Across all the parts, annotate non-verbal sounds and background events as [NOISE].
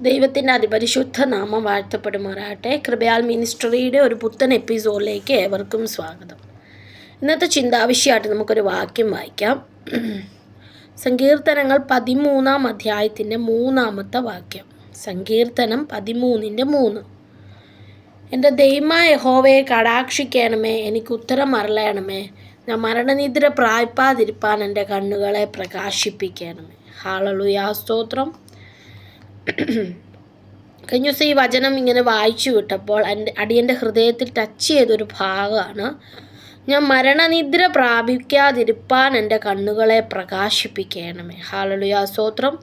ദൈവത്തിന്റെ അതിപരിശുദ്ധ നാമം വാഴ്ത്തപ്പെടുമാറാട്ടെ കൃപയാൽ മിനിസ്ട്രിയുടെ ഒരു പുത്തൻ എപ്പിസോഡിലേക്ക് ഏവർക്കും സ്വാഗതം. ഇന്നത്തെ ചിന്താവിഷയമായിട്ട് നമുക്കൊരു വാക്യം വായിക്കാം. സങ്കീർത്തനങ്ങൾ പതിമൂന്നാം അധ്യായത്തിന്റെ മൂന്നാമത്തെ വാക്യം. സങ്കീർത്തനം പതിമൂന്നിന്റെ മൂന്ന്. എന്റെ ദൈവമായ യഹോവയെ കടാക്ഷിക്കണമേ എനിക്ക് ഉത്തരം അറളയണമേ ഞാൻ മരണനിദ്ര പ്രായ്പാതിരിപ്പാൻ എന്റെ കണ്ണുകളെ പ്രകാശിപ്പിക്കണമേ. ഹാളലുയാ സ്തോത്രം. [CLEARS THROAT] കഴിഞ്ഞ ദിവസം ഈ വചനം ഇങ്ങനെ വായിച്ചു വിട്ടപ്പോൾ എന്റെ അടിയന്റെ ഹൃദയത്തിൽ ടച്ച് ചെയ്തൊരു ഭാഗമാണ്. ഞാൻ മരണനിദ്ര പ്രാപിക്കാതിരിപ്പാൻ എന്റെ കണ്ണുകളെ പ്രകാശിപ്പിക്കണമേ. ഹാലലുയാ സ്തോത്രം.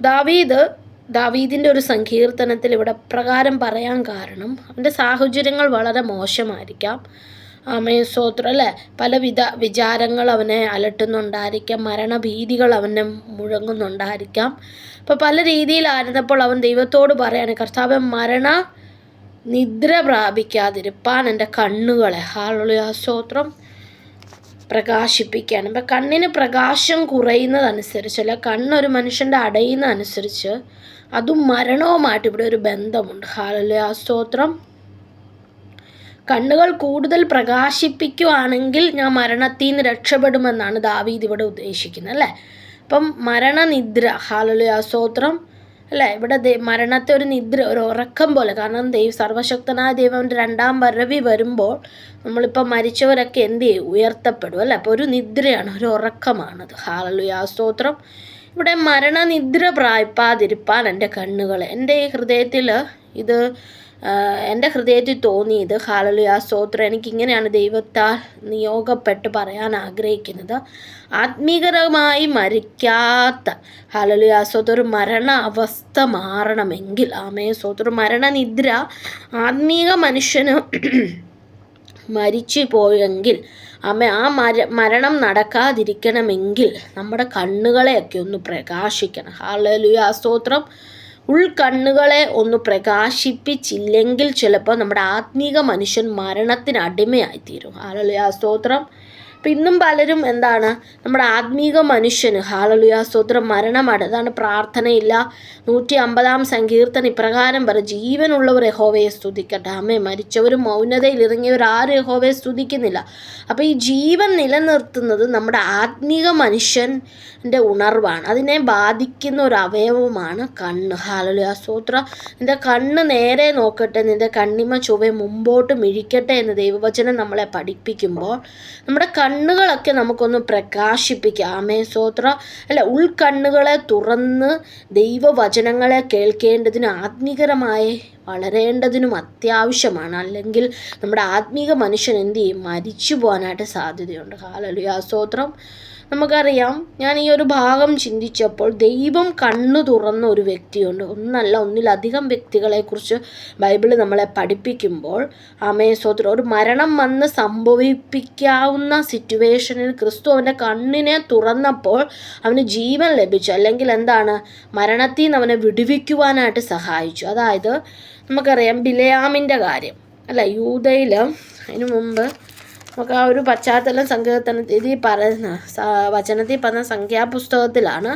ദാവീദ് ദാവീദിന്റെ ഒരു സങ്കീർത്തനത്തിൽ ഇവിടെ പ്രകാരം പറയാൻ കാരണം അവന്റെ സാഹചര്യങ്ങൾ വളരെ മോശമായിരിക്കാം. ആമേ സ്തോത്രം അല്ലേ? പലവിധ വിചാരങ്ങൾ അവനെ അലട്ടുന്നുണ്ടായിരിക്കാം. മരണഭീതികൾ അവനെ മുഴങ്ങുന്നുണ്ടായിരിക്കാം. അപ്പോൾ പല രീതിയിലായിരുന്നപ്പോൾ അവൻ ദൈവത്തോട് പറയാണ് കർത്താവ് മരണ നിദ്ര പ്രാപിക്കാതിരിപ്പാൻ എന്റെ കണ്ണുകളെ. ഹാളുള്ള സ്തോത്രം പ്രകാശിപ്പിക്കാൻ അപ്പം കണ്ണിന് പ്രകാശം കുറയുന്നതനുസരിച്ച് അല്ല കണ്ണൊരു മനുഷ്യന്റെ അടയുന്നതനുസരിച്ച് അതും മരണവുമായിട്ട് ഇവിടെ ഒരു ബന്ധമുണ്ട്. ഹാലല്ലേ ആ സ്തോത്രം. കണ്ണുകൾ കൂടുതൽ പ്രകാശിപ്പിക്കുവാണെങ്കിൽ ഞാൻ മരണത്തിൽ നിന്ന് രക്ഷപ്പെടുമെന്നാണ് ദാവീദ് ഇവിടെ ഉദ്ദേശിക്കുന്നത് അല്ലേ? അപ്പം മരണനിദ്ര ഹാലല്ലേ ആ സ്തോത്രം അല്ലേ? ഇവിടെ മരണത്തെ ഒരു നിദ്ര ഒരു ഉറക്കം പോലെ. കാരണം ദൈവ സർവശക്തനായ ദൈവന്റെ രണ്ടാം വരവി വരുമ്പോൾ നമ്മളിപ്പോൾ മരിച്ചവരൊക്കെ എന്ത് ചെയ്യും? ഉയർത്തപ്പെടും അല്ലേ? അപ്പോൾ ഒരു നിദ്രയാണ് ഒരു ഉറക്കമാണത്. ഹാലലുയാ സ്തോത്രം. ഇവിടെ മരണനിദ്ര പ്രായ്പാതിരിപ്പാൻ എന്റെ കണ്ണുകൾ എന്റെ ഹൃദയത്തിൽ ഇത് എന്റെ ഹൃദയത്തിൽ തോന്നിയത് ഹാലലുയാ സ്തോത്രം. എനിക്കിങ്ങനെയാണ് ദൈവത്താൽ നിയോഗപ്പെട്ട് പറയാൻ ആഗ്രഹിക്കുന്നത്. ആത്മീകരമായി മരിക്കാത്ത ഹാലലുയ സ്തോത്ര. ഒരു മരണ അവസ്ഥ മാറണമെങ്കിൽ ആമേ സ്തോത്ര. മരണനിദ്ര ആത്മീക മനുഷ്യന് മരിച്ചു പോയെങ്കിൽ അമ്മ ആ മര മരണം നടക്കാതിരിക്കണമെങ്കിൽ നമ്മുടെ കണ്ണുകളെയൊക്കെ ഒന്ന് പ്രകാശിക്കണം. ഹാലലുയ സ്തോത്രം. ഉൾക്കണ്ണുകളെ ഒന്ന് പ്രകാശിപ്പിച്ചില്ലെങ്കിൽ ചിലപ്പോൾ നമ്മുടെ ആത്മീക മനുഷ്യൻ മരണത്തിന് അടിമയായിത്തീരും. ആ സ്തോത്രം. അപ്പം ഇന്നും പലരും എന്താണ് നമ്മുടെ ആത്മീക മനുഷ്യന് ഹാലലുയാ സ്തോത്രം മരണമാണ് അതാണ് പ്രാർത്ഥനയില്ല. നൂറ്റി അമ്പതാം സങ്കീർത്തൻ ഇപ്രകാരം പറ ജീവനുള്ളവർ യഹോവയെ സ്തുതിക്കട്ടെ. അമ്മേ മരിച്ചവരും മൗനതയിൽ ഇറങ്ങിയവർ ആരും യഹോവയെ സ്തുതിക്കുന്നില്ല. അപ്പോൾ ഈ ജീവൻ നിലനിർത്തുന്നത് നമ്മുടെ ആത്മീക മനുഷ്യന്റെ ഉണർവാണ്. അതിനെ ബാധിക്കുന്ന ഒരു അവയവമാണ് കണ്ണ്. ഹാലലുയാ സ്തോത്ര നിന്റെ കണ്ണ് നേരെ നോക്കട്ടെ നിന്റെ കണ്ണിമ ചൊവ്വെ മുമ്പോട്ട് മിഴിക്കട്ടെ എന്ന് ദൈവവചനം നമ്മളെ പഠിപ്പിക്കുമ്പോൾ നമ്മുടെ കണ്ണുകളൊക്കെ നമുക്കൊന്ന് പ്രകാശിപ്പിക്കാം. ആമേ സ്തോത്ര അല്ല ഉൾക്കണ്ണുകളെ തുറന്ന് ദൈവവചനങ്ങളെ കേൾക്കേണ്ടതിന് ആത്മീകരമായി വളരേണ്ടതിനും അത്യാവശ്യമാണ്. അല്ലെങ്കിൽ നമ്മുടെ ആത്മീക മനുഷ്യൻ എന്ത് ചെയ്യും? മരിച്ചു പോകാനായിട്ട് സാധ്യതയുണ്ട്. ഹാലലുയാ സ്തോത്രം നമുക്കറിയാം ഞാൻ ഈ ഒരു ഭാഗം ചിന്തിച്ചപ്പോൾ ദൈവം കണ്ണു തുറന്ന ഒരു വ്യക്തിയുണ്ട്. ഒന്നല്ല ഒന്നിലധികം വ്യക്തികളെക്കുറിച്ച് ബൈബിൾ നമ്മളെ പഠിപ്പിക്കുമ്പോൾ ആമേ സ്വത്ര ഒരു മരണം വന്ന് സംഭവിപ്പിക്കാവുന്ന സിറ്റുവേഷനിൽ ക്രിസ്തു അവന്റെ കണ്ണിനെ തുറന്നപ്പോൾ അവന് ജീവൻ ലഭിച്ചു. അല്ലെങ്കിൽ എന്താണ്? മരണത്തിൽ നിന്ന് അവനെ വിടുവിക്കുവാനായിട്ട് സഹായിച്ചു. അതായത് നമുക്കറിയാം ബിലയാമിന്റെ കാര്യം. അല്ല യൂതയിൽ അതിനു മുമ്പ് നമുക്ക് ആ ഒരു പശ്ചാത്തലം സങ്കീർത്തനത്തിൽ പറയുന്ന വചനത്തിൽ പറഞ്ഞ സംഖ്യാപുസ്തകത്തിലാണ്.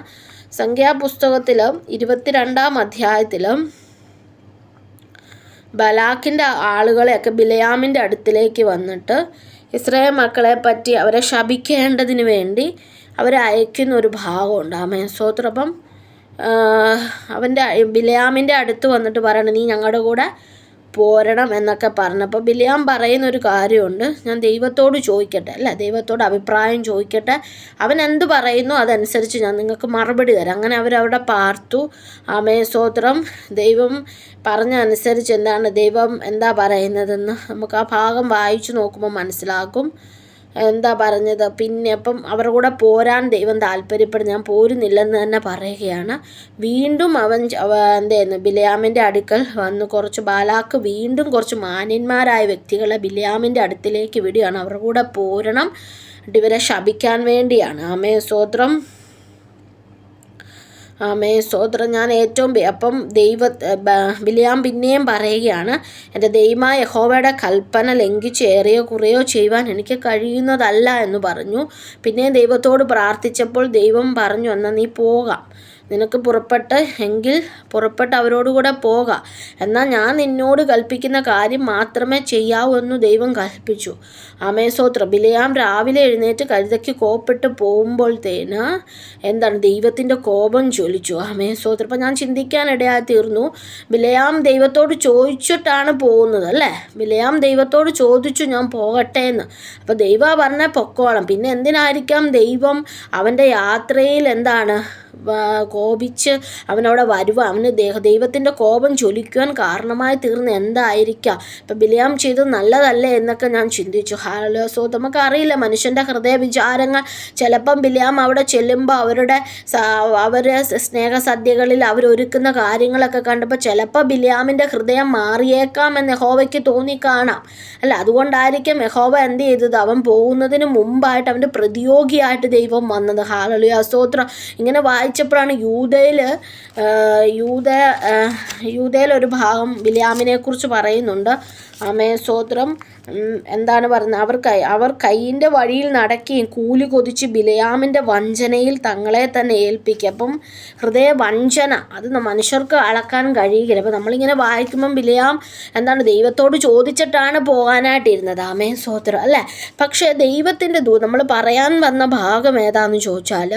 സംഖ്യാപുസ്തകത്തിലും ഇരുപത്തിരണ്ടാം അധ്യായത്തിലും ബലാഖിന്റെ ആളുകളെയൊക്കെ ബിലയാമിന്റെ അടുത്തിലേക്ക് വന്നിട്ട് ഇസ്രായേൽ മക്കളെ പറ്റി അവരെ ശപിക്കേണ്ടതിന് വേണ്ടി അവരെ അയക്കുന്ന ഒരു ഭാഗമുണ്ട്. ആ മേസോത്രപ്പം അവന്റെ ബിലയാമിന്റെ അടുത്ത് വന്നിട്ട് പറയണം നീ ഞങ്ങളുടെ കൂടെ പോരണം എന്നൊക്കെ പറഞ്ഞപ്പോൾ ബിലിയാം പറയുന്ന ഒരു കാര്യമുണ്ട്. ഞാൻ ദൈവത്തോട് ചോദിക്കട്ടെ അല്ല? ദൈവത്തോട് അഭിപ്രായം ചോദിക്കട്ടെ. അവൻ എന്ത് പറയുന്നു അതനുസരിച്ച് ഞാൻ നിങ്ങൾക്ക് മറുപടി തരാം. അങ്ങനെ അവരവിടെ പാർത്തു. ആമേ സ്തോത്രം ദൈവം പറഞ്ഞ അനുസരിച്ച് എന്താണ്? ദൈവം എന്താ പറയുന്നതെന്ന് നമുക്ക് ആ ഭാഗം വായിച്ചു നോക്കുമ്പോൾ മനസ്സിലാക്കും എന്താ പറഞ്ഞത്? പിന്നെ അപ്പം അവരുടെ കൂടെ പോരാൻ ദൈവം താല്പര്യപ്പെടും. ഞാൻ പോരുന്നില്ലെന്ന് തന്നെ പറയുകയാണ്. വീണ്ടും അവൻ എന്തായിരുന്നു ബിലയാമിന്റെ അടുക്കൽ വന്ന്. കുറച്ച് ബാലാക്ക് വീണ്ടും കുറച്ച് മാന്യന്മാരായ വ്യക്തികളെ ബിലയാമിന്റെ അടുത്തിലേക്ക് വിടുകയാണ്. അവരുടെ കൂടെ പോരണം. ഇവരെ ശപിക്കാൻ വേണ്ടിയാണ്. ആമേ സ്തോത്രം ആമേ സോത്ര ഞാൻ ഏറ്റവും അപ്പം ദൈവ ബിലിയാം പിന്നെയും പറയുകയാണ്. എന്റെ ദൈവമായ യഹോവയുടെ കൽപ്പന ലംഘിച്ച് ഏറിയോ കുറയോ ചെയ്യുവാൻ എനിക്ക് കഴിയുന്നതല്ല എന്ന് പറഞ്ഞു. പിന്നെ ദൈവത്തോട് പ്രാർത്ഥിച്ചപ്പോൾ ദൈവം പറഞ്ഞു എന്നാൽ നീ പോകാം. നിനക്ക് പുറപ്പെട്ട് എങ്കിൽ പുറപ്പെട്ട് അവരോടുകൂടെ പോക. എന്നാൽ ഞാൻ നിന്നോട് കൽപ്പിക്കുന്ന കാര്യം മാത്രമേ ചെയ്യാവൂ എന്ന് ദൈവം കൽപ്പിച്ചു. അമേസോത്ര ബിലയാം രാവിലെ എഴുന്നേറ്റ് കഴുതയ്ക്ക് കോപ്പിട്ട് പോകുമ്പോഴത്തേന് എന്താണ് ദൈവത്തിന്റെ കോപം ചൊലിച്ചു അമേസോത്ര അപ്പം ഞാൻ ചിന്തിക്കാനിടയായി തീർന്നു. ബിലയാം ദൈവത്തോട് ചോദിച്ചിട്ടാണ് പോകുന്നത് അല്ലേ? ബിലയാം ദൈവത്തോട് ചോദിച്ചു ഞാൻ പോകട്ടെ എന്ന്. അപ്പോൾ ദൈവ പറഞ്ഞ പൊക്കോളം. പിന്നെ എന്തിനായിരിക്കാം ദൈവം അവന്റെ യാത്രയിൽ എന്താണ് കോപിച്ച് അവനവിടെ വരുക അവന് ദേഹ ദൈവത്തിന്റെ കോപം ജ്വലിക്കുവാൻ കാരണമായി തീർന്ന് എന്തായിരിക്കാം? ഇപ്പം ബിലിയാം ചെയ്തത് നല്ലതല്ലേ എന്നൊക്കെ ഞാൻ ചിന്തിച്ചു. ഹാലോ സോ നമുക്ക് അറിയില്ല മനുഷ്യന്റെ ഹൃദയ വിചാരങ്ങൾ ചിലപ്പം ബിലിയാം അവിടെ ചെല്ലുമ്പോൾ അവരുടെ അവരെ സ്നേഹസദ്യകളിൽ അവരൊരുക്കുന്ന കാര്യങ്ങളൊക്കെ കണ്ടപ്പോൾ ചിലപ്പോൾ ബിലിയാമിന്റെ ഹൃദയം മാറിയേക്കാം എന്ന് യഹോവയ്ക്ക് തോന്നിക്കാണാം. അല്ല അതുകൊണ്ടായിരിക്കും യഹോവ എന്ത് ചെയ്തത്? അവൻ പോകുന്നതിന് മുമ്പായിട്ട് അവന്റെ പ്രതിയോഗിയായിട്ട് ദൈവം വന്നത്. ഹാലലുയ സ്തോത്രം. ഇങ്ങനെ വായിച്ചപ്പോഴാണ് യൂതയിൽ യൂത യൂതയിലൊരു ഭാഗം ബിലിയാമിനെക്കുറിച്ച് പറയുന്നുണ്ട്. ആമേ സോത്രം എന്താണ് പറയുന്നത്? അവർ കൈ അവർ കൈയിന്റെ വഴിയിൽ നടക്കുകയും കൂലി കൊതിച്ച് ബിലയാമിന്റെ വഞ്ചനയിൽ തങ്ങളെ തന്നെ ഏൽപ്പിക്കുക. അപ്പം ഹൃദയ വഞ്ചന അത് മനുഷ്യർക്ക് അളക്കാൻ കഴിയുകയില്ല അപ്പം നമ്മളിങ്ങനെ വായിക്കുമ്പം ബിലയാം എന്താണ് ദൈവത്തോട് ചോദിച്ചിട്ടാണ് പോകാനായിട്ടിരുന്നത്. ആമേ സ്വോത്രം അല്ലേ? പക്ഷേ ദൈവത്തിന്റെ ദൂ നമ്മൾ പറയാൻ വന്ന ഭാഗം ഏതാണെന്ന് ചോദിച്ചാൽ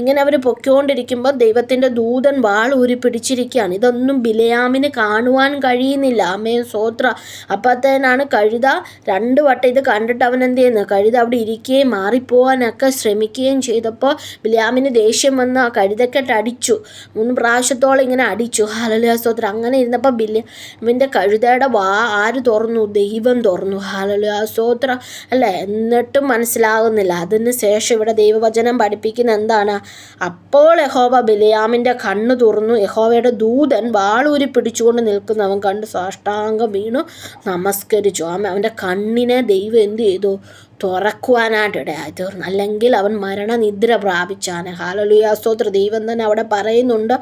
ഇങ്ങനെ അവർ പൊയ്ക്കൊണ്ടിരിക്കുമ്പോൾ ദൈവത്തിന്റെ ദൂതൻ വാൾ ഊരി പിടിച്ചിരിക്കുകയാണ്. ഇതൊന്നും ബിലയാമിന് കാണുവാൻ കഴിയുന്നില്ല. അമ്മയെ സോത്ര അപ്പത്തേനാണ് കഴുത. രണ്ട് വട്ടം ഇത് കണ്ടിട്ട് അവൻ എന്ത് ചെയ്യുന്നത് കഴുത അവിടെ ഇരിക്കുകയും മാറിപ്പോവാനൊക്കെ ശ്രമിക്കുകയും ചെയ്തപ്പോൾ ബിലയാമിന് ദേഷ്യം വന്ന് ആ കഴുതക്കെട്ട് അടിച്ചു. മൂന്ന് പ്രാവശ്യത്തോളം ഇങ്ങനെ അടിച്ചു. ഹാലലുയാസ്തോത്രം അങ്ങനെ ഇരുന്നപ്പോൾ ബില്യാമിന്റെ കഴുതയുടെ വാ ആര് തുറന്നു? ദൈവം തുറന്നു. ഹാലലുയാസ്തോത്ര അല്ലേ? എന്നിട്ടും മനസ്സിലാകുന്നില്ല. അതിന് ശേഷം ഇവിടെ ദൈവവചനം പഠിപ്പിക്കുന്ന എന്താണ്? അപ്പോൾ യഹോവ ബിലയാമിന്റെ കണ്ണ് തുറന്നു. യഹോവയുടെ ദൂതൻ വാളൂരി പിടിച്ചുകൊണ്ട് നിൽക്കുന്നവൻ കണ്ട് സാഷ്ടാംഗം വീണു. നമസ്കരിച്ചു. അവന്റെ കണ്ണിനെ ദൈവം എന്ത് ചെയ്തു? തുറക്കുവാനായിട്ട് ഇടയായി തീർന്നു. അല്ലെങ്കിൽ അവൻ മരണനിദ്ര പ്രാപിച്ചാണ്. ഹാലലുയ സ്തോത്ര. ദൈവം തന്നെ അവിടെ പറയുന്നുണ്ട്.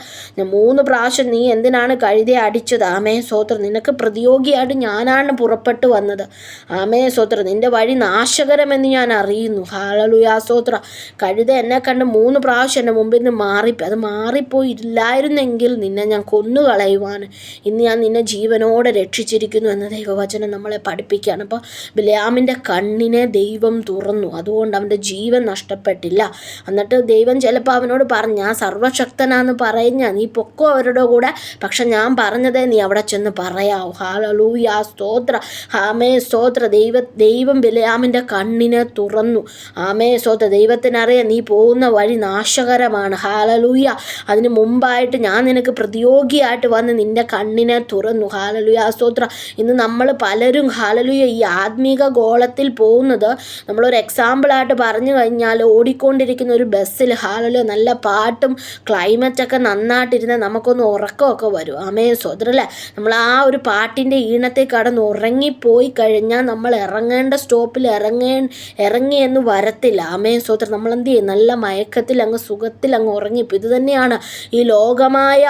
മൂന്ന് പ്രാവശ്യം നീ എന്തിനാണ് കഴുതി അടിച്ചത്? ആമേ സ്തോത്ര. നിനക്ക് പ്രതിയോഗിയായിട്ട് ഞാനാണ് പുറപ്പെട്ടു വന്നത്. ആമേ സ്തോത്ര. നിന്റെ വഴി നാശകരമെന്ന് ഞാൻ അറിയുന്നു. ഹാലലുയ സ്തോത്ര. കഴുത എന്നെ കണ്ട് മൂന്ന് പ്രാവശ്യം എന്റെ മുമ്പിൽ നിന്ന് മാറിപ്പോയി അത് മാറിപ്പോയില്ലായിരുന്നെങ്കിൽ നിന്നെ ഞാൻ കൊന്നു കളയുവാൻ ഇന്ന് ഞാൻ നിന്നെ ജീവനോടെ രക്ഷിച്ചിരിക്കുന്നു എന്ന ദൈവവചനം നമ്മളെ പഠിപ്പിക്കുകയാണ്. അപ്പോൾ ബിലയാമിന്റെ കണ്ണിനെ ദൈവം ദൈവം തുറന്നു. അതുകൊണ്ട് അവന്റെ ജീവൻ നഷ്ടപ്പെട്ടില്ല. എന്നിട്ട് ദൈവം ചിലപ്പോൾ അവനോട് പറഞ്ഞു ഞാൻ സർവശക്തനാന്ന് പറഞ്ഞ നീ പൊക്കോ അവരുടെ കൂടെ. പക്ഷെ ഞാൻ പറഞ്ഞതേ നീ അവിടെ ചെന്ന് പറയാവൂ. ഹാലലൂയ സ്തോത്ര. ഹാമേ സ്തോത്ര. ദൈവ ദൈവം ബിലയാമിന്റെ കണ്ണിനെ തുറന്നു. ആമേ സ്തോത്ര. ദൈവത്തിനറിയാം നീ പോകുന്ന വഴി നാശകരമാണ്. ഹാലലൂയ അതിന് മുമ്പായിട്ട് ഞാൻ നിനക്ക് പ്രതിയോഗിയായിട്ട് വന്ന് നിന്റെ കണ്ണിനെ തുറന്നു. ഹാലലുയ സ്തോത്ര. ഇന്ന് നമ്മൾ പലരും ഹാലലുയ ഈ ആത്മീക ഗോളത്തിൽ പോകുന്നത് നമ്മളൊരു എക്സാമ്പിളായിട്ട് പറഞ്ഞു കഴിഞ്ഞാൽ ഓടിക്കൊണ്ടിരിക്കുന്ന ഒരു ബസ്സിൽ ഹാളിൽ നല്ല പാട്ടും ക്ലൈമറ്റൊക്കെ നന്നായിട്ടിരുന്ന് നമുക്കൊന്ന് ഉറക്കമൊക്കെ വരും. അമേ സ്വതരല്ലേ നമ്മൾ ആ ഒരു പാട്ടിന്റെ ഈണത്തെ കടന്ന് ഉറങ്ങിപ്പോയി കഴിഞ്ഞാൽ നമ്മൾ ഇറങ്ങേണ്ട സ്റ്റോപ്പിൽ ഇറങ്ങേ ഇറങ്ങി എന്ന് വരത്തില്ല. അമേ സ്വതർ നമ്മൾ എന്ത് ചെയ്യും? നല്ല മയക്കത്തിൽ അങ്ങ് സുഖത്തിൽ അങ്ങ് ഉറങ്ങിപ്പോൾ ഇത് തന്നെയാണ് ഈ ലോകമായ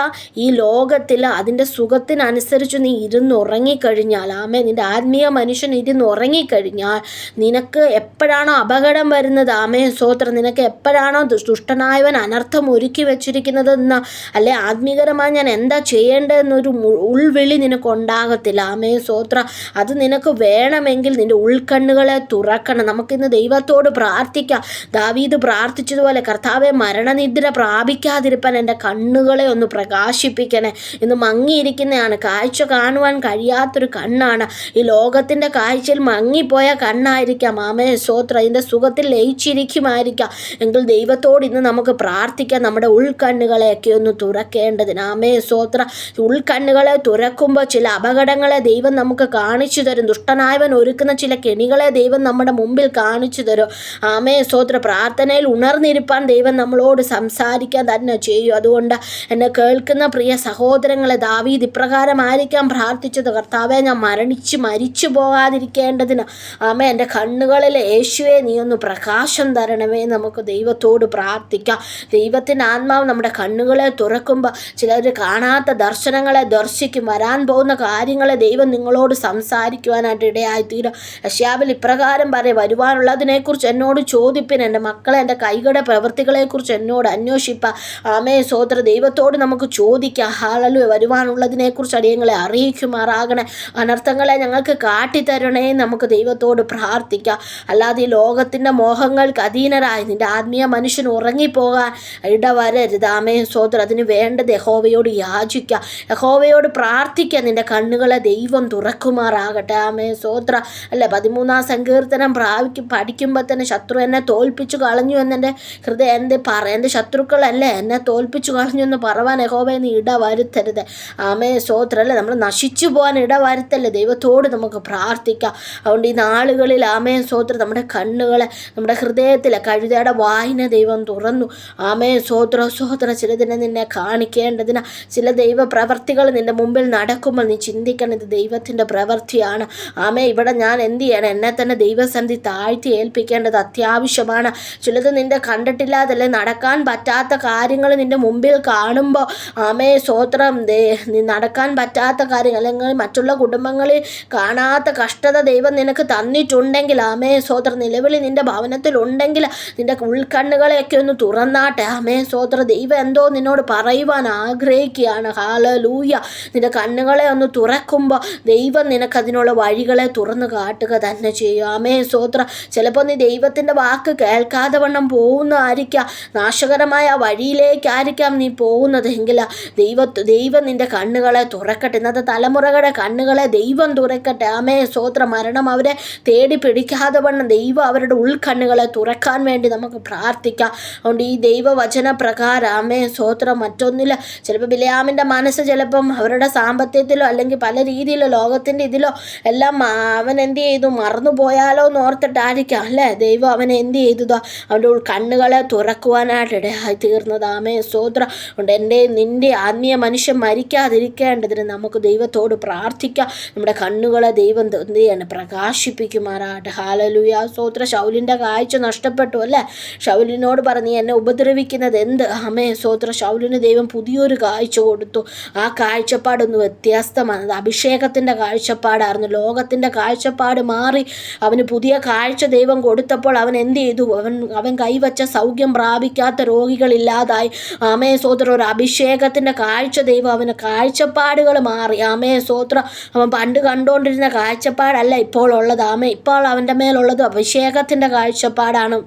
ഈ ലോകത്തിൽ അതിന്റെ സുഖത്തിനനുസരിച്ച് നീ ഇരുന്ന് ഉറങ്ങിക്കഴിഞ്ഞാൽ ആമേ നിന്റെ ആത്മീയ മനുഷ്യൻ ഇരുന്ന് ഉറങ്ങിക്കഴിഞ്ഞാൽ നിനക്ക് നിനക്ക് എപ്പോഴാണോ അപകടം വരുന്നത്? ആമേ സ്തോത്രം നിനക്ക് എപ്പോഴാണോ ദുഷ്ടനായവൻ അനർത്ഥം ഒരുക്കി വെച്ചിരിക്കുന്നതെന്ന് അല്ലെ ആത്മീകരമായി ഞാൻ എന്താ ചെയ്യേണ്ടതെന്നൊരു ഉൾവിളി നിനക്ക് ഉണ്ടാകത്തില്ല. ആമേ സ്തോത്ര അത് നിനക്ക് വേണമെങ്കിൽ നിന്റെ ഉൾക്കണ്ണുകളെ തുറക്കണം. നമുക്കിന്ന് ദൈവത്തോട് പ്രാർത്ഥിക്കാം. ദാവീദ് പ്രാർത്ഥിച്ചതുപോലെ കർത്താവെ മരണനിദ്ര പ്രാപിക്കാതിരിപ്പാൻ എന്റെ കണ്ണുകളെ ഒന്ന് പ്രകാശിപ്പിക്കണേ. ഇന്ന് മങ്ങിയിരിക്കുന്നതാണ് കാഴ്ച കാണുവാൻ കഴിയാത്തൊരു കണ്ണാണ്. ഈ ലോകത്തിന്റെ കാഴ്ചയിൽ മങ്ങിപ്പോയ കണ്ണായിരിക്കാം. ആമേ സ്തോത്ര അതിന്റെ സുഖത്തിൽ ലയിച്ചിരിക്കുമായിരിക്കാം. എങ്കിൽ ദൈവത്തോട് ഇന്ന് നമുക്ക് പ്രാർത്ഥിക്കാം. നമ്മുടെ ഉൾക്കണ്ണുകളെയൊക്കെ ഒന്ന് തുറക്കേണ്ടതിന്. ആമേ സ്തോത്ര ഉൾക്കണ്ണുകളെ തുറക്കുമ്പോൾ ചില അപകടങ്ങളെ ദൈവം നമുക്ക് കാണിച്ചു തരും. ദുഷ്ടനായവൻ ഒരുക്കുന്ന ചില കെണികളെ ദൈവം നമ്മുടെ മുമ്പിൽ കാണിച്ചു തരും. ആമേ സ്തോത്ര പ്രാർത്ഥനയിൽ ഉണർന്നിരിപ്പാൻ ദൈവം നമ്മളോട് സംസാരിക്കാൻ തന്നെ ചെയ്യും. അതുകൊണ്ട് എന്നെ കേൾക്കുന്ന പ്രിയ സഹോദരങ്ങളെ ദാവീത് ഇപ്രകാരമായിരിക്കാം പ്രാർത്ഥിച്ചത്. കർത്താവെ ഞാൻ മരണിച്ച് മരിച്ചു പോകാതിരിക്കേണ്ടതിന് ആമേ എന്റെ കണ്ണുകൾ കണ്ണുകളിൽ യേശുവെ നീ ഒന്ന് പ്രകാശം തരണമേ. നമുക്ക് ദൈവത്തോട് പ്രാർത്ഥിക്കാം. ദൈവത്തിന്റെ ആത്മാവ് നമ്മുടെ കണ്ണുകളെ തുറക്കുമ്പോൾ ചിലർ കാണാത്ത ദർശനങ്ങളെ ദർശിക്കും. വരാൻ പോകുന്ന കാര്യങ്ങളെ ദൈവം നിങ്ങളോട് സംസാരിക്കുവാനായിട്ട് ഇടയായിത്തീരും. യശ്യാവിൽ ഇപ്രകാരം പറയും വരുവാനുള്ളതിനെക്കുറിച്ച് എന്നോട് ചോദിപ്പിൻ. എന്റെ മക്കളെ എന്റെ കൈകളുടെ പ്രവൃത്തികളെക്കുറിച്ച് എന്നോട് അന്വേഷിപ്പ ആമേ സോദര ദൈവത്തോട് നമുക്ക് ചോദിക്കാം. ഹാളലു വരുവാനുള്ളതിനെക്കുറിച്ച് അടിയങ്ങളെ അറിയിക്കുമാറാകണേ. അനർത്ഥങ്ങളെ ഞങ്ങൾക്ക് കാട്ടിത്തരണേ. നമുക്ക് ദൈവത്തോട് പ്രാർത്ഥിക്കാം. അല്ലാതെ ഈ ലോകത്തിന്റെ മോഹങ്ങൾക്ക് അധീനരായി. നിന്റെ ആത്മീയ മനുഷ്യൻ ഉറങ്ങിപ്പോകാൻ ഇടവരരുത്. ആമേ സോദർ അതിന് വേണ്ടത് യഹോവയോട് യാചിക്കുക. യഹോവയോട് പ്രാർത്ഥിക്കുക. നിന്റെ കണ്ണുകളെ ദൈവം തുറക്കുമാറാകട്ടെ. ആമേ സോദ്ര അല്ല? പതിമൂന്നാം സങ്കീർത്തനം പ്രാപിക്കും പഠിക്കുമ്പോൾ തന്നെ ശത്രു എന്നെ തോൽപ്പിച്ചു കളഞ്ഞു എന്നെന്റെ ഹൃദയം എന്റെ പറ എന്റെ ശത്രുക്കളല്ലേ? എന്നെ തോൽപ്പിച്ചു കളഞ്ഞു എന്ന് പറവാൻ യഹോവ നീ ഇടവരുത്തരുത്. ആമേ സോത്ര അല്ലേ? നമ്മൾ നശിച്ചു പോകാൻ ഇടവരുത്തല്ലേ? ദൈവത്തോട് നമുക്ക് പ്രാർത്ഥിക്കാം. അതുകൊണ്ട് ഈ നാളുകളിൽ ആമേ സോത്ര നമ്മുടെ കണ്ണുകളെ നമ്മുടെ ഹൃദയത്തിലെ കഴുതയുടെ വായന ദൈവം തുറന്നു. ആമേ സോത്ര സോത്ര ചിലതിനെ നിന്നെ കാണിക്കേണ്ടതിന് ചില ദൈവ പ്രവർത്തികൾ നിന്റെ മുമ്പിൽ നടക്കുമ്പോൾ നീ ചിന്തിക്കണം ഇത് ദൈവത്തിന്റെ പ്രവൃത്തിയാണ്. ആമേ ഇവിടെ ഞാൻ എന്ത് ചെയ്യണം? എന്നെ തന്നെ ദൈവസന്ധി താഴ്ത്തി ഏൽപ്പിക്കേണ്ടത് അത്യാവശ്യമാണ്. ചിലത് നിന്റെ കണ്ടിട്ടില്ലാതല്ലേ നടക്കാൻ പറ്റാത്ത കാര്യങ്ങൾ നിന്റെ മുമ്പിൽ കാണുമ്പോൾ ആമേ സ്വോത്രം നീ നടക്കാൻ പറ്റാത്ത കാര്യങ്ങൾ അല്ലെങ്കിൽ മറ്റുള്ള കുടുംബങ്ങളിൽ കാണാത്ത കഷ്ടത ദൈവം നിനക്ക് തന്നിട്ടുണ്ടെങ്കിൽ ആമേ സ്വോത്ര നിലവിളി നിന്റെ ഭവനത്തിലുണ്ടെങ്കിൽ നിന്റെ ഉൾക്കണ്ണുകളെയൊക്കെ ഒന്ന് തുറന്നാട്ടെ. ആമേ സോദ്ര ദൈവം എന്തോ നിന്നോട് പറയുവാൻ ആഗ്രഹിക്കുകയാണ്. ഹാലലൂയ നിന്റെ കണ്ണുകളെ ഒന്ന് തുറക്കുമ്പോൾ ദൈവം നിനക്ക് അതിനുള്ള വഴികളെ തുറന്ന് കാട്ടുക തന്നെ ചെയ്യും. ആമേ സോദ്ര ചിലപ്പോൾ നീ ദൈവത്തിന്റെ വാക്ക് കേൾക്കാതെ വണ്ണം പോകുന്നതായിരിക്കാം. നാശകരമായ വഴിയിലേക്കായിരിക്കാം നീ പോകുന്നത്. എങ്കിൽ ദൈവ ദൈവം നിന്റെ കണ്ണുകളെ തുറക്കട്ടെ. ഇന്നത്തെ തലമുറകളുടെ കണ്ണുകളെ ദൈവം തുറക്കട്ടെ. ആമേ സോത്ര മരണം അവരെ തേടി വണ്ണം ദൈവം അവരുടെ ഉൾക്കണ്ണുകളെ തുറക്കാൻ വേണ്ടി നമുക്ക് പ്രാർത്ഥിക്കാം. അതുകൊണ്ട് ഈ ദൈവവചന പ്രകാരം ആമേ സ്വോത്രം മറ്റൊന്നില്ല ചിലപ്പോൾ ബിലയാമിന്റെ മനസ്സ് ചിലപ്പം അവരുടെ സാമ്പത്തികത്തിലോ അല്ലെങ്കിൽ പല രീതിയിലോ ലോകത്തിന്റെ ഇതിലോ എല്ലാം അവൻ എന്ത് ചെയ്തു? മറന്നു പോയാലോ എന്ന് ഓർത്തിട്ടായിരിക്കാം അല്ലേ? ദൈവം അവനെ എന്ത് ചെയ്തതോ? അവന്റെ കണ്ണുകളെ തുറക്കുവാനായിട്ട് ഇടയായി തീർന്നത്. ആമേ സ്വോത്രം ഉണ്ട് എന്റെ നിന്റെ ആത്മീയ മനുഷ്യൻ മരിക്കാതിരിക്കേണ്ടതിന് നമുക്ക് ദൈവത്തോട് പ്രാർത്ഥിക്കാം. നമ്മുടെ കണ്ണുകളെ ദൈവം എന്ത് ചെയ്യാണ്? പ്രകാശിപ്പിക്കുമാറാട്ടെ ഹാലലുയ സ്തോത്ര ശൗലിന്റെ കാഴ്ച നഷ്ടപ്പെട്ടു അല്ലേ? ഷൗലിനോട് പറഞ്ഞ് എന്നെ ഉപദ്രവിക്കുന്നത് എന്ത്? അമേ സ്തോത്ര ശൗലിന് ദൈവം പുതിയൊരു കാഴ്ച കൊടുത്തു. ആ കാഴ്ചപ്പാടൊന്ന് വ്യത്യസ്തമാണ്. അത് അഭിഷേകത്തിന്റെ കാഴ്ചപ്പാടായിരുന്നു. ലോകത്തിന്റെ കാഴ്ചപ്പാട് മാറി അവന് പുതിയ കാഴ്ച ദൈവം കൊടുത്തപ്പോൾ അവൻ എന്ത് ചെയ്തു? അവൻ അവൻ കൈവച്ച സൗഖ്യം പ്രാപിക്കാത്ത രോഗികളില്ലാതായി. ആമേ സോത്ര ഒരു അഭിഷേകത്തിന്റെ കാഴ്ച ദൈവം അവന് കാഴ്ചപ്പാടുകൾ മാറി. ആമേ സോത്ര അവൻ പണ്ട് കണ്ടുകൊണ്ടിരുന്ന കാഴ്ചപ്പാടല്ല ഇപ്പോൾ ഉള്ളത്. ആമേ ഇപ്പോൾ അവന്റെ മേലുള്ളത് അഭിഷേകത്തിന്റെ കാഴ്ചപ്പാടാണ്.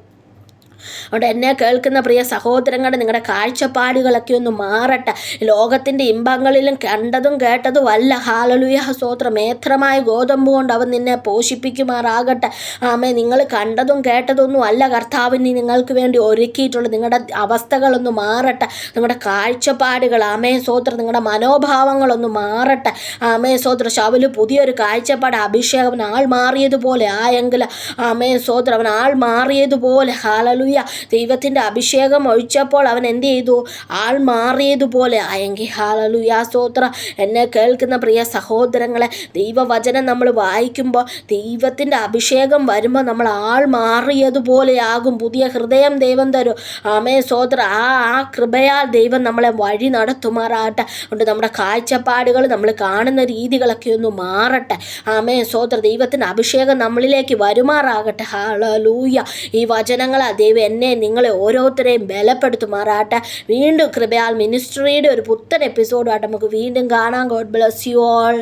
അതുകൊണ്ട് എന്നെ കേൾക്കുന്ന പ്രിയ സഹോദരങ്ങളുടെ നിങ്ങളുടെ കാഴ്ചപ്പാടുകളൊക്കെ ഒന്ന് മാറട്ടെ. ലോകത്തിന്റെ ഇമ്പങ്ങളിലും കണ്ടതും കേട്ടതും അല്ല. ഹാലലുയ സ്തോത്രം. മേത്രമായ ഗോതമ്പ് കൊണ്ട് അവൻ നിന്നെ പോഷിപ്പിക്കുമാറാകട്ടെ. ആമേ നിങ്ങൾ കണ്ടതും കേട്ടതൊന്നും അല്ല കർത്താവിന് നിങ്ങൾക്ക് വേണ്ടി ഒരുക്കിയിട്ടുള്ള നിങ്ങളുടെ അവസ്ഥകളൊന്ന് മാറട്ടെ. നിങ്ങളുടെ കാഴ്ചപ്പാടുകൾ. ആമേ സ്വോത്രം നിങ്ങളുടെ മനോഭാവങ്ങളൊന്ന് മാറട്ടെ. ആമേ സ്തോത്രം. ശവൽ പുതിയൊരു കാഴ്ചപ്പാട്. അഭിഷേകം ആൾ മാറിയതുപോലെ ആയെങ്കിൽ ആമേ സ്വോത്രം അവൻ ആൾ മാറിയതുപോലെ. ഹാലലുയ ദൈവത്തിന്റെ അഭിഷേകം ഒഴിച്ചപ്പോൾ അവൻ എന്ത് ചെയ്തു? ആൾ മാറിയതുപോലെ ആയെങ്കിൽ ഹാലലുയ സ്തോത്ര. എന്നെ കേൾക്കുന്ന പ്രിയ സഹോദരങ്ങളെ ദൈവവചനം നമ്മൾ വായിക്കുമ്പോൾ ദൈവത്തിന്റെ അഭിഷേകം വരുമ്പോൾ നമ്മൾ ആൾ മാറിയതുപോലെയാകും പുതിയ ഹൃദയം ദൈവം തരും. ആമേ സോദര ആ ആ കൃപയാൽ ദൈവം നമ്മളെ വഴി നടത്തുമാറാട്ടെ കൊണ്ട് നമ്മുടെ കാഴ്ചപ്പാടുകൾ നമ്മൾ കാണുന്ന രീതികളൊക്കെ ഒന്ന് മാറട്ടെ. ആമേ സോദര ദൈവത്തിന്റെ അഭിഷേകം നമ്മളിലേക്ക് വരുമാറാകട്ടെ. ഹാളലൂയ ഈ വചനങ്ങളാ ദൈവം എന്നെ നിങ്ങളെ ഓരോരുത്തരെയും ബലപ്പെടുത്തുമാറാട്ടെ വീണ്ടും കൃപയാൽ മിനിസ്ട്രിയുടെ ഒരു പുത്തൻ എപ്പിസോഡുമായിട്ട് നമുക്ക് വീണ്ടും കാണാം. God bless you all